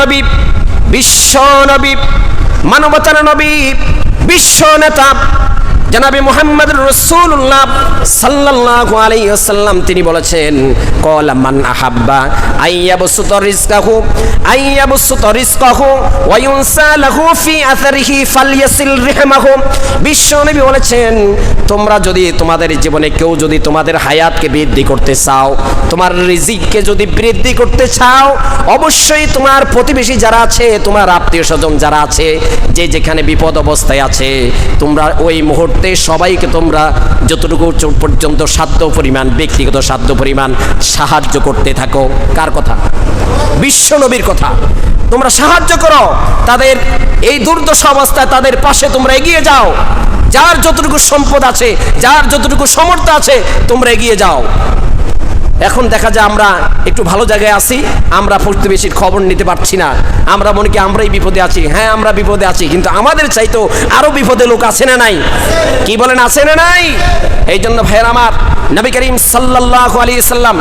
নবী বিশ্ব নবী মানবতার নবী বিশ্ব নেতা জনাবি মোহাম্মদ রসুল্লাহ সাল্লাল্লাহু আলাইহি ওয়াসাল্লাম, তিনি বলেছেন, কলা মান আহাব্বা আইয়াবসুত রিজকাহু আইয়াবসুত রিজকাহু, ওয়া ইউনসা লাহু ফি আথারিহি ফালইয়াসিল রিহমাহু। বিশ্ব নবী বলেছেন, তোমরা যদি তোমাদের জীবনে কেউ যদি তোমাদের হায়াতকে বৃদ্ধি করতে চাও, তোমার রিজিককে যদি বৃদ্ধি করতে চাও, অবশ্যই তোমার প্রতিবেশী যারা আছে, তোমার আত্মীয় স্বজন যারা আছে, যে যেখানে বিপদ অবস্থায় আছে, তোমরা ওই মুহূর্তে সবাইকে তোমরা যতটুকু পর্যন্ত সাধ্য পরিমাণ, ব্যক্তিগত সাধ্য পরিমাণ সাহায্য করতে থাকো। কার কথা? বিশ্বনবীর কথা। তোমরা সাহায্য করো। তাদের এই দুর্দশা অবস্থায় তাদের পাশে তোমরা এগিয়ে যাও। যার যতটুকু সম্পদ আছে, যার যতটুকু সমর্থ আছে, তোমরা এগিয়ে যাও। এখন দেখা যায় আমরা একটু ভালো জায়গায় আছি, আমরা প্রতিবেশীর খবর নিতে পারছি না। আমরা মনে কি আমরাই বিপদে আছি। হ্যাঁ আমরা বিপদে আছি, কিন্তু আমাদের চাইতো আরও বিপদে লোক আছে না নাই? কি বলেন, আছে না নাই? এই জন্য ভাইয়ের আমার নবী করিম সাল্লাহ আলী সাল্লাম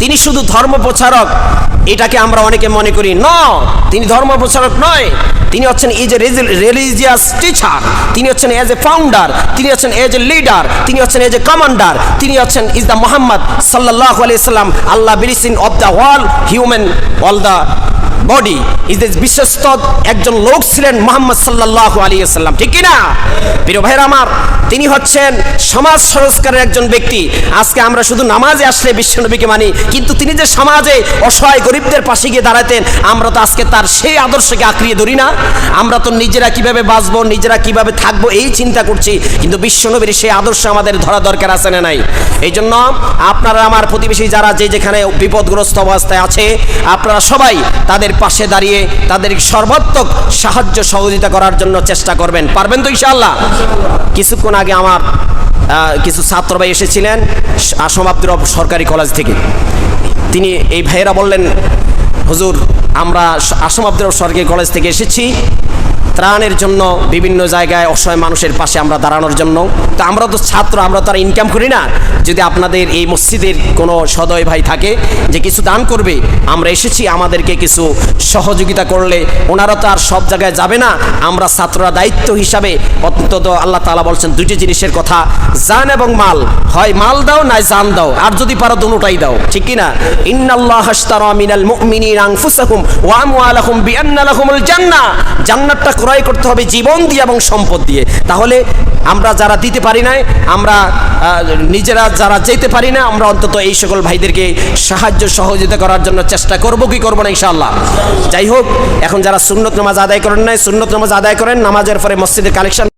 তিনি শুধু ধর্ম প্রচারক এটাকে আমরা অনেকে মনে করি ন তিনি ধর্ম প্রচারক নয়। তিনি হচ্ছেন এজ এ রিলিজিয়াস টিচার তিনি হচ্ছেন এজ এ ফাউন্ডার তিনি হচ্ছেন এজ এ লিডার তিনি হচ্ছেন এজ এ কমান্ডার তিনি হচ্ছেন ইজ দ্য মোহাম্মদ সাল্লাহ আলিয়া সাল্লাম, Allah বিরিসিন of the world human all the body is this বিশ্বস্ত একজন লোক ছিলেন মোহাম্মদ সাল্লাহ আলী সাল্লাম ঠিক কি না প্রিয় ভাইয়ের আমার, তিনি হচ্ছেন সমাজ সংস্কারের একজন ব্যক্তি। আজকে আমরা শুধু নামাজে আসলে বিশ্বনবীকে মানি, কিন্তু তিনি যে সমাজে অসহায় গরিবদের পাশে গিয়ে দাঁড়াতেন, আমরা তো আজকে তার সেই আদর্শকে আঁকড়িয়ে ধরি না। আমরা তো নিজেরা কীভাবে বাঁচবো, নিজেরা কীভাবে থাকব, এই চিন্তা করছি, কিন্তু বিশ্বনবীর সেই আদর্শ আমাদের ধরা দরকার আছে না নাই? এই জন্য আপনারা আমার প্রতিবেশী যারা যে যেখানে বিপদগ্রস্ত অবস্থায় আছে, আপনারা সবাই তাদের পাশে দাঁড়িয়ে তাদের সর্বাত্মক সাহায্য সহযোগিতা করার জন্য চেষ্টা করবেন। পারবেন তো ইনশাআল্লাহ? কিছুক্ষণ আগে আমার কিছু ছাত্র ভাই এসেছিলেন, আসম সরকারি কলেজ থেকে। তিনি এই ভাইয়েরা বললেন, হুজুর, আমরা আসম আব্দুর সরকারি কলেজ থেকে এসেছি। ত্রাণের জন্য বিভিন্ন জায়গায় অসহায় মানুষের পাশে আমরা দাঁড়ানোর জন্য। তো আমরা তো ছাত্র, আমরা তো আর ইনকাম করি না। যদি আপনাদের এই মসজিদের কোনো সদয় ভাই থাকে যে কিছু দান করবে, আমরা এসেছি আমাদেরকে কিছু সহযোগিতা করলে। ওনারা তো আর সব জায়গায় যাবে না। আমরা ছাত্ররা দায়িত্ব হিসাবে অন্তত আল্লাহ তালা বলছেন দুটি জিনিসের কথা। জান এবং মাল। হয় মাল দাও না জান দাও। আর যদি পারো দুটোটাই দাও। ঠিক কি না? ইন্নাল্লাহ জান্নাতটা ক্রয় করতে হবে জীবন দিয়ে এবং সম্পদ দিয়ে। তাহলে আমরা যারা দিতে পারি না আমরা নিজেরা যারা যেতে পারি না, আমরা অন্তত এই সকল ভাইদেরকে সাহায্য সহযোগিতা করার জন্য চেষ্টা করব, কি করব না ইনশাআল্লাহ। যাই হোক, এখন যারা সুন্নত নামাজ আদায় করেন নাই, সুন্নত নামাজ আদায় করেন, নামাজের পরে মসজিদের কালেকশন